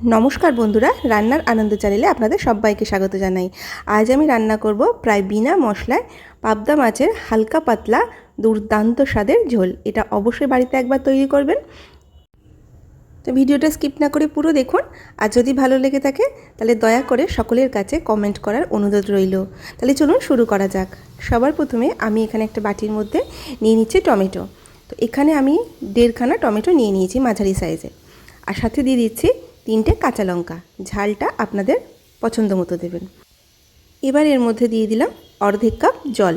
নমস্কার বন্ধুরা, রান্নার আনন্দ চ্যানেলে আপনাদের সবাইকে স্বাগত জানাই। আজ আমি রান্না করব প্রায় বিনা মশলায় পাবদা মাছের হালকা পাতলা দুর্দান্ত স্বাদের ঝোল। এটা অবশ্যই বাড়িতে একবার তৈরি করবেন। তো ভিডিওটা স্কিপ না করে পুরো দেখুন। আর যদি ভালো লেগে থাকে, তাহলে দয়া করে সকলের কাছে কমেন্ট করার অনুরোধ রইল। তাহলে চলুন শুরু করা যাক। সবার প্রথমে আমি এখানে একটা বাটির মধ্যে নিয়ে নিচ্ছি টমেটো। তো এখানে আমি দেড়খানা টমেটো নিয়ে নিয়েছি মাঝারি সাইজে। আর সাথে দিয়ে দিচ্ছি তিনটে কাঁচা লঙ্কা। ঝালটা আপনাদের পছন্দ মতো দেবেন। এবার এর মধ্যে দিয়ে দিলাম অর্ধেক কাপ জল।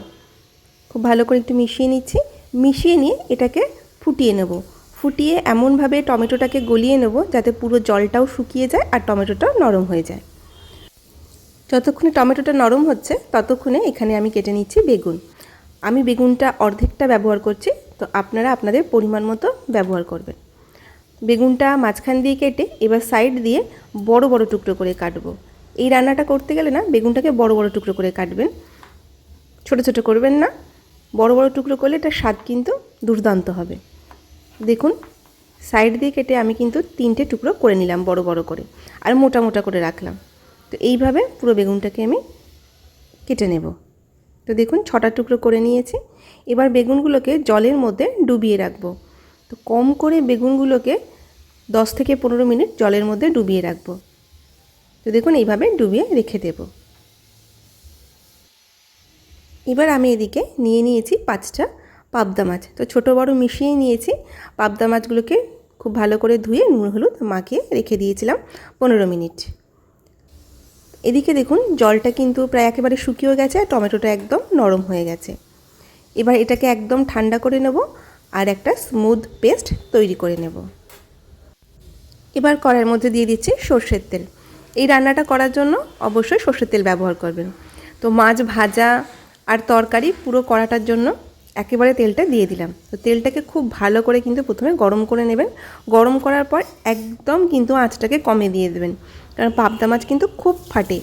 খুব ভালো করে একটু মিশিয়ে নিচ্ছি। মিশিয়ে নিয়ে এটাকে ফুটিয়ে নেব। ফুটিয়ে এমনভাবে টমেটোটাকে গলিয়ে নেব যাতে পুরো জলটাও শুকিয়ে যায় আর টমেটোটাও নরম হয়ে যায়। যতক্ষণে টমেটোটা নরম হচ্ছে, ততক্ষণে এখানে আমি কেটে নিচ্ছি বেগুন। আমি বেগুনটা অর্ধেকটা ব্যবহার করছি, তো আপনারা আপনাদের পরিমাণ মতো ব্যবহার করবেন। বেগুনটা মাঝখান দিয়ে কেটে এবার সাইড দিয়ে বড় বড় টুকরো করে কাটবো। এই রান্নাটা করতে গেলে না বেগুনটাকে বড় বড় টুকরো করে কাটবেন। ছোট ছোট করবেন না। বড় বড় টুকরো করলে এটা স্বাদ কিন্তু দুর্দান্ত হবে। দেখুন সাইড দিয়ে কেটে আমি কিন্তু তিনটে টুকরো করে নিলাম বড় বড় করে আর মোটা মোটা করে রাখলাম। তো এইভাবে পুরো বেগুনটাকে আমি কেটে নেব। তো দেখুন, ছটা টুকরো করে নিয়েছি। এবার বেগুনগুলোকে জলের মধ্যে ডুবিয়ে রাখব। তো কম করে বেগুনগুলোকে দশ থেকে পনেরো মিনিট জলের মধ্যে ডুবিয়ে রাখব। তো দেখুন এইভাবে ডুবিয়ে রেখে দেব। এবার আমি এদিকে নিয়ে নিয়েছি পাঁচটা পাবদা মাছ। তো ছোটো বড় মিশিয়ে নিয়েছি। পাবদা মাছগুলোকে খুব ভালো করে ধুয়ে নুন, হলুদ মাখিয়ে রেখে দিয়েছিলাম পনেরো মিনিট। এদিকে দেখুন জলটা কিন্তু প্রায় একেবারে শুকিয়ে গেছে আর টমেটোটা একদম নরম হয়ে গেছে। এবার এটাকে একদম ঠান্ডা করে নেব। আর একটা স্মুথ পেস্ট তৈরি করে নেব। এবার কড়াইয়ের মধ্যে দিয়ে দিচ্ছি সর্ষের তেল। এই রান্নাটা করার জন্য অবশ্যই সর্ষের তেল ব্যবহার করবেন। তো মাছ ভাজা আর তরকারি পুরো কড়াটার জন্য একেবারে তেলটা দিয়ে দিলাম। তো তেলটাকে খুব ভালো করে কিন্তু প্রথমে গরম করে নেবেন। গরম করার পর একদম কিন্তু আঁচটাকে কমে দিয়ে দেবেন। কারণ পাবদা মাছ কিন্তু খুব ফাটে।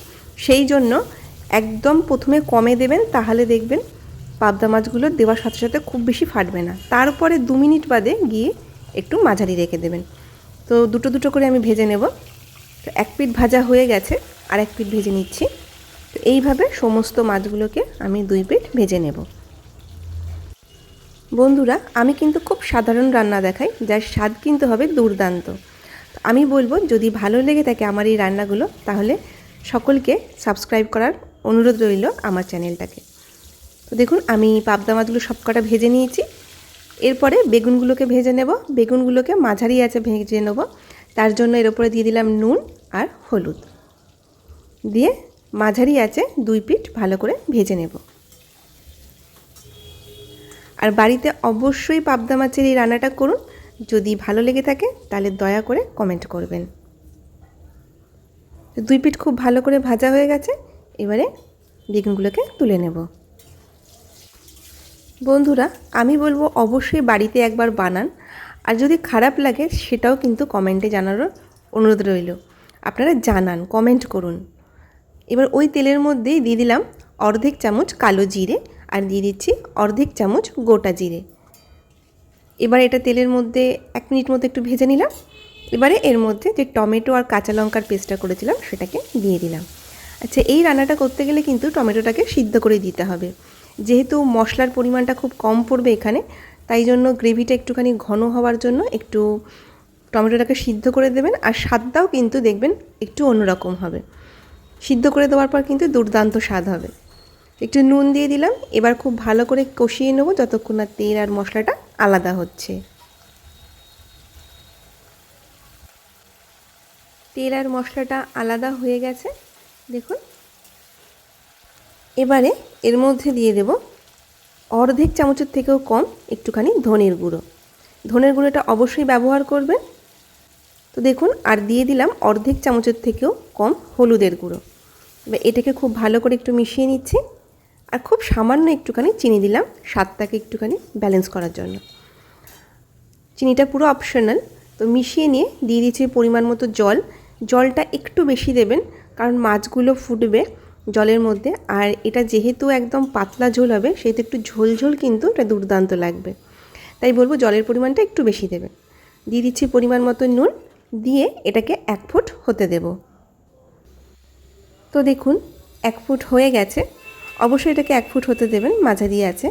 সেই জন্য একদম প্রথমে কমে দেবেন, তাহলে দেখবেন পাবদা মাছগুলো দেওয়ার সাথে সাথে খুব বেশি ফাটবে না। তারপরে দু মিনিট বাদে গিয়ে একটু মাঝারি রেখে দেবেন। তো দুটো দুটো করে আমি ভেজে নেব। তো এক পিঠ ভাজা হয়ে গেছে, আর এক পিঠ ভেজে নিচ্ছি। তো এইভাবে সমস্ত মাছগুলোকে আমি দুই পিঠ ভেজে নেব। বন্ধুরা, আমি কিন্তু খুব সাধারণ রান্না দেখাই, যার স্বাদ কিন্তু হবে দুর্দান্ত। আমি বলব, যদি ভালো লেগে থাকে আমার এই রান্নাগুলো, তাহলে সকলকে সাবস্ক্রাইব করার অনুরোধ রইল আমার চ্যানেলটাকে। তো দেখুন, আমি পাবদা মাছগুলো সব কটা ভেজে নিয়েছি। এরপরে বেগুনগুলোকে ভেজে নেব। বেগুনগুলোকে মাঝারি আছে ভেজে নেব। তার জন্য এর উপরে দিয়ে দিলাম নুন আর হলুদ। দিয়ে মাঝারি আছে দুই পিঠ ভালো করে ভেজে নেব। আর বাড়িতে অবশ্যই পাবদা মাছের এই রান্নাটা করুন। যদি ভালো লেগে থাকে, তাহলে দয়া করে কমেন্ট করবেন। দুই পিঠ খুব ভালো করে ভাজা হয়ে গেছে। এবারে বেগুনগুলোকে তুলে নেব। বন্ধুরা, আমি বলব অবশ্যই বাড়িতে একবার বানান। আর যদি খারাপ লাগে, সেটাও কিন্তু কমেন্টে জানানোর অনুরোধ রইল। আপনারা জানান, কমেন্ট করুন। এবার ওই তেলের মধ্যেই দিয়ে দিলাম অর্ধেক চামচ কালো জিরে আর দিয়ে দিচ্ছি অর্ধেক চামচ গোটা জিরে। এবার এটা তেলের মধ্যে এক মিনিট মতো একটু ভেজে নিলাম। এবারে এর মধ্যে যে টমেটো আর কাঁচা লঙ্কার পেস্টটা করেছিলাম, সেটাকে দিয়ে দিলাম। আচ্ছা এই রান্নাটা করতে গেলে কিন্তু টমেটোটাকে সিদ্ধ করে দিতে হবে। যেহেতু মশলার পরিমাণটা খুব কম পড়বে এখানে, তাই জন্য গ্রেভিটা একটুখানি ঘন হওয়ার জন্য একটু টমেটোটাকে সিদ্ধ করে দেবেন, আর স্বাদটাও কিন্তু দেখবেন একটু অন্যরকম হবে। সিদ্ধ করে দেওয়ার পর কিন্তু দুর্দান্ত স্বাদ হবে। একটু নুন দিয়ে দিলাম, এবার খুব ভালো করে কষিয়ে নেব যতক্ষণ না তেল আর মশলাটা আলাদা হচ্ছে। তেল আর মশলাটা আলাদা হয়ে গেছে, দেখুন। এবারে এর মধ্যে দিয়ে দেব অর্ধেক চামচের থেকেও কম একটুখানি ধনের গুঁড়ো। ধনের গুঁড়োটা অবশ্যই ব্যবহার করবেন। তো দেখুন, আর দিয়ে দিলাম অর্ধেক চামচের থেকেও কম হলুদের গুঁড়ো। এবার এটাকে খুব ভালো করে একটু মিশিয়ে নিচ্ছি। আর খুব সামান্য একটুখানি চিনি দিলাম স্বাদটাকে একটুখানি ব্যালেন্স করার জন্য। চিনিটা পুরো অপশনাল। তো মিশিয়ে নিয়ে দিয়ে দিচ্ছি পরিমাণ মতো জল। জলটা একটু বেশি দেবেন, কারণ মাছগুলো ফুটবে। জলের মধ্যে। আর এটা যেহেতু একদম পাতলা ঝোল হবে, সেহেতু একটু ঝোল ঝোল কিন্তু এটা দুর্দান্ত লাগবে। তাই বলব জলের পরিমাণটা একটু বেশি দেবেন। দিয়ে দিচ্ছি পরিমাণ মতো নুন, দিয়ে এটাকে এক ফুট হতে দেব। তো দেখুন, এক ফুট হয়ে গেছে। অবশ্যই এটাকে এক ফুট হতে দেবেন, মাঝারি আছে।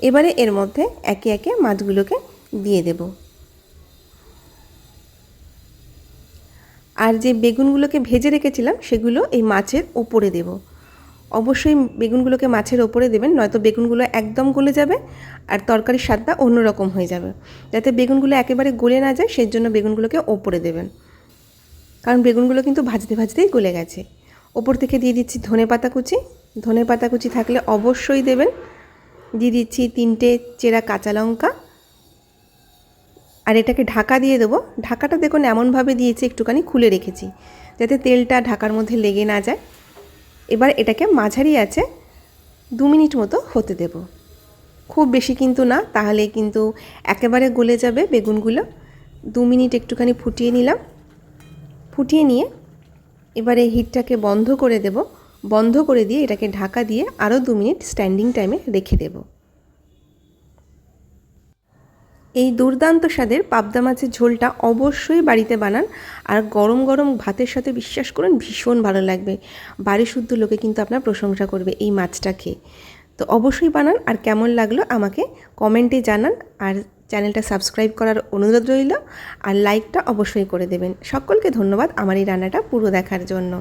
এবারে এর মধ্যে একে একে মাছগুলোকে দিয়ে দেব। আর যে বেগুনগুলোকে ভেজে রেখেছিলাম, সেগুলো এই মাছের ওপরে দেব। অবশ্যই বেগুনগুলোকে মাছের ওপরে দেবেন, নয়তো বেগুনগুলো একদম গলে যাবে আর তরকারির স্বাদটা অন্যরকম হয়ে যাবে। যাতে বেগুনগুলো একেবারে গলে না যায় সেই জন্য বেগুনগুলোকে ওপরে দেবেন। কারণ বেগুনগুলো কিন্তু ভাজতে ভাজতেই গলে গেছে। ওপর থেকে দিয়ে দিচ্ছি ধনে পাতা কুচি। ধনে পাতা কুচি থাকলে অবশ্যই দেবেন। দিয়ে দিচ্ছি তিনটে চেরা কাঁচা লঙ্কা। আর এটাকে ঢাকা দিয়ে দেবো। ঢাকাটা দেখুন এমনভাবে দিয়েছি, একটুখানি খুলে রেখেছি, যাতে তেলটা ঢাকার মধ্যে লেগে না যায়। এবার এটাকে মাঝারি আছে দু মিনিট মতো হতে দেব। খুব বেশি কিন্তু না, তাহলে কিন্তু একেবারে গলে যাবে বেগুনগুলো। দু মিনিট একটুখানি ফুটিয়ে নিলাম। ফুটিয়ে নিয়ে এবারে হিটটাকে বন্ধ করে দেব। বন্ধ করে দিয়ে এটাকে ঢাকা দিয়ে আরও দু মিনিট স্ট্যান্ডিং টাইমে রেখে দেব। এই দুর্দান্ত স্বাদের পাবদা মাছের ঝোলটা অবশ্যই বাড়িতে বানান আর গরম গরম ভাতের সাথে বিশ্বাস করুন, ভীষণ ভালো লাগবে। বাড়ি শুদ্ধ লোকে কিন্তু আপনার প্রশংসা করবে এই মাছটা খেয়ে। তো অবশ্যই বানান আর কেমন লাগল আমাকে কমেন্টে জানান আর চ্যানেলটা সাবস্ক্রাইব করার অনুরোধ রইল আর লাইকটা অবশ্যই করে দেবেন। সকলকে ধন্যবাদ আমার এই রান্নাটা পুরো দেখার জন্য।